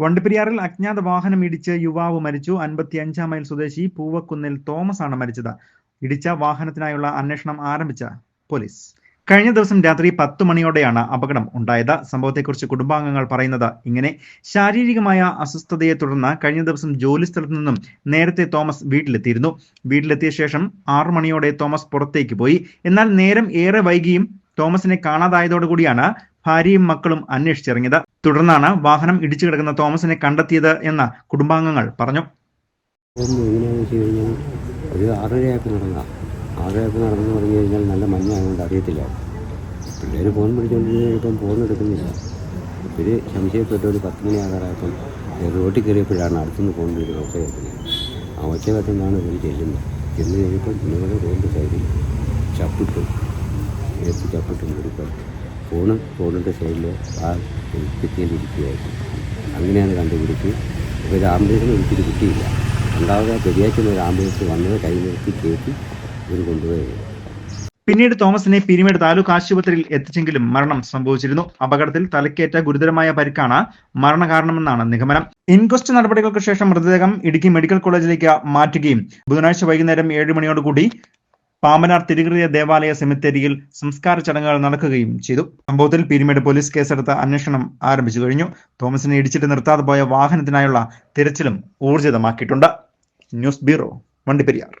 വണ്ടിപ്പെരിയാറിൽ അജ്ഞാത വാഹനം ഇടിച്ച് യുവാവ് മരിച്ചു. അൻപത്തിയഞ്ചാം മൈൽ സ്വദേശി പൂവക്കുന്നിൽ തോമസ് ആണ് മരിച്ചത്. ഇടിച്ച വാഹനത്തിനായുള്ള അന്വേഷണം ആരംഭിച്ച പോലീസ്. കഴിഞ്ഞ ദിവസം രാത്രി പത്ത് മണിയോടെയാണ് അപകടം ഉണ്ടായത്. സംഭവത്തെക്കുറിച്ച് കുടുംബാംഗങ്ങൾ പറയുന്നത് ഇങ്ങനെ. ശാരീരികമായ അസ്വസ്ഥതയെ തുടർന്ന് കഴിഞ്ഞ ദിവസം ജോലി സ്ഥലത്തു നിന്നും നേരത്തെ തോമസ് വീട്ടിലെത്തിയിരുന്നു. വീട്ടിലെത്തിയ ശേഷം ആറു മണിയോടെ തോമസ് പുറത്തേക്ക് പോയി. എന്നാൽ നേരം ഏറെ വൈകിയും തോമസിനെ കാണാതായതോടുകൂടിയാണ് ഭാര്യയും മക്കളും അന്വേഷിച്ചിറങ്ങിയത്. തുടർന്നാണ് വാഹനം ഇടിച്ചു കിടക്കുന്ന തോമസിനെ കണ്ടെത്തിയത് എന്ന് കുടുംബാംഗങ്ങൾ പറഞ്ഞു. ഒരു നടന്നതാണ് ആറരയായപ്പോൾ നടന്നു. പറഞ്ഞു കഴിഞ്ഞാൽ നല്ല മഞ്ഞായതുകൊണ്ട് അറിയത്തില്ല. പിള്ളേർ ഫോൺ പിടിച്ചുകൊണ്ടിരുന്നപ്പം ഫോൺ എടുക്കുന്നില്ല. ഇവർ സംശയപ്പെട്ട. ഒരു പത്ത് മണി ആകാറായപ്പം റോട്ടിൽ കയറിയപ്പോഴാണ് അടുത്തുനിന്ന് ഫോൺ ഒരു ഒച്ച കേൾക്കുന്നത്. ആ ഒച്ച കേട്ടെന്നാണ് ഇവർ ചെല്ലുന്നത്. ചെന്ന് കഴിഞ്ഞപ്പോൾ നിങ്ങളുടെ റോഡ് സൈഡിൽ ചപ്പിട്ടു. നേരത്തെ ചപ്പിട്ട് ഫോണ് ഫോണിന്റെ സൈഡിൽ ആ കിട്ടിയിട്ടിരിക്കുകയായിരുന്നു അങ്ങനെയാണ് കണ്ടുപിടിച്ച് അപ്പോൾ ഒരു ആംബുലൻസിന് ഒരിക്കലും കിട്ടിയില്ല. രണ്ടാമത് പെരിയാറ്റിൽ ഒരു ആംബുലൻസ് വന്നത് കൈ നിർത്തി കയറ്റി ഇവർ കൊണ്ടുപോയത് പിന്നീട് തോമസിനെ പിരിമേട് താലൂക്ക് ആശുപത്രിയിൽ എത്തിച്ചെങ്കിലും മരണം സംഭവിച്ചിരുന്നു. അപകടത്തിൽ തലക്കേറ്റ ഗുരുതരമായ പരിക്കാണ് മരണകാരണമെന്നാണ് നിഗമനം. ഇൻക്വസ്റ്റ് നടപടികൾക്ക് ശേഷം മൃതദേഹം ഇടുക്കി മെഡിക്കൽ കോളേജിലേക്ക് മാറ്റുകയും ബുധനാഴ്ച വൈകുന്നേരം ഏഴ് മണിയോടുകൂടി പാമ്പനാർ തിരുകൃതിയ ദേവാലയ സെമിത്തേരിയിൽ സംസ്കാര ചടങ്ങുകൾ നടക്കുകയും ചെയ്തു. സംഭവത്തിൽ പീരുമേട് പോലീസ് കേസെടുത്ത് അന്വേഷണം ആരംഭിച്ചു കഴിഞ്ഞു. തോമസിനെ ഇടിച്ചിട്ട് നിർത്താതെ പോയ വാഹനത്തിനായുള്ള തിരച്ചിലും ഊർജിതമാക്കിയിട്ടുണ്ട് ന്യൂസ് ബ്യൂറോ വണ്ടിപ്പെരിയാർ.